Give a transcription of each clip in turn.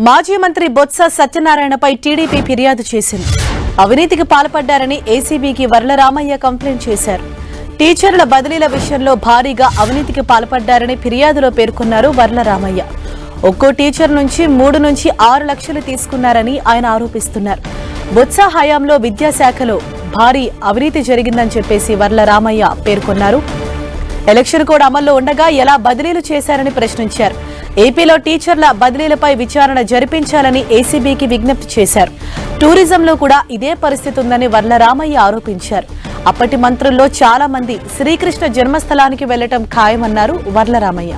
మాజీ మంత్రి బొత్స సత్యనారాయణపై టీడీపీ ఫిర్యాదు చేసింది. అవినీతికి పాల్పడ్డారని ఏసీబీకి వర్లరామయ్య కంప్లైంట్ చేశారు. టీచర్ల బదిలీల విషయంలో భారీగా అవినీతికి పాల్పడ్డారని ఫిర్యాదులో పేర్కొన్నారు వర్లరామయ్య. ఒక్కో టీచర్ నుంచి మూడు నుంచి ఆరు లక్షలు తీసుకున్నారని ఆయన ఆరోపిస్తున్నారు. బొత్స హయాంలో విద్యాశాఖలో భారీ అవినీతి జరిగిందని చెప్పేసి వరలరామయ్య పేర్కొన్నారు. ఎలక్షన్ కోడ్ అమల్లో ఉండగా ఎలా బదిలీలు చేశారని ప్రశ్నించారు. ఏపీలో టీచర్ల బదిలీలపై విచారణ జరిపించాలని ఏసీబీకి విజ్ఞప్తి చేశారు. టూరిజంలో కూడా ఇదే పరిస్థితి ఉందని వర్లరామయ్య ఆరోపించారు. అప్పటి మంత్రుల్లో చాలా మంది శ్రీకృష్ణ జన్మస్థలానికి వెళ్ళటం ఖాయమన్నారు వర్లరామయ్య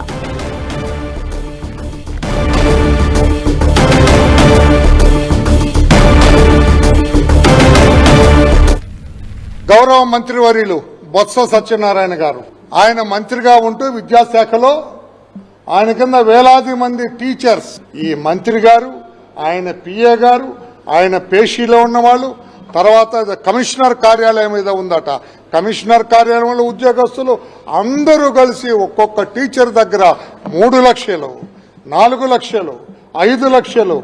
గౌరవ మంత్రివర్యులు బొత్స సత్యనారాయణ గారు ఆయన మంత్రిగా ఉంటూ విద్యాశాఖలో ఆయన కింద వేలాది మంది టీచర్స్. ఈ మంత్రి గారు ఆయన పిఏ గారు ఆయన పేషీలో ఉన్నవాళ్ళు తర్వాత కమిషనర్ కార్యాలయం మీద ఉందట. కమిషనర్ కార్యాలయంలో ఉద్యోగస్తులు అందరూ కలిసి ఒక్కొక్క టీచర్ దగ్గర మూడు లక్షలు నాలుగు లక్షలు ఐదు లక్షలు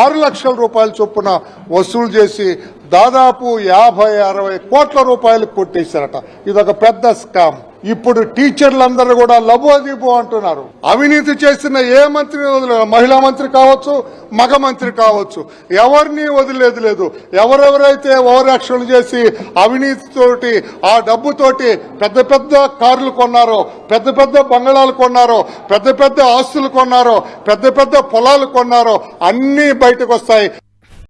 ఆరు లక్షల రూపాయల చొప్పున వసూలు చేసి దాదాపు యాభై అరవై కోట్ల రూపాయలు కొట్టేశారట. ఇదొక పెద్ద స్కామ్. ఇప్పుడు టీచర్లందరూ కూడా లబోదీబో అంటున్నారు. అవినీతి చేసిన ఏ మంత్రిని వదిలేదు మహిళా మంత్రి కావచ్చు మగ మంత్రి కావచ్చు. ఎవరిని వదిలేదు లేదు. ఎవరెవరైతే ఓవర్ యాక్షన్ చేసి అవినీతితోటి ఆ డబ్బుతోటి పెద్ద పెద్ద కార్లు కొన్నారో పెద్ద పెద్ద బంగళాలు కొన్నారో పెద్ద పెద్ద ఆస్తులు కొన్నారో పెద్ద పెద్ద పొలాలు కొన్నారో అన్నీ బయటకు వస్తాయి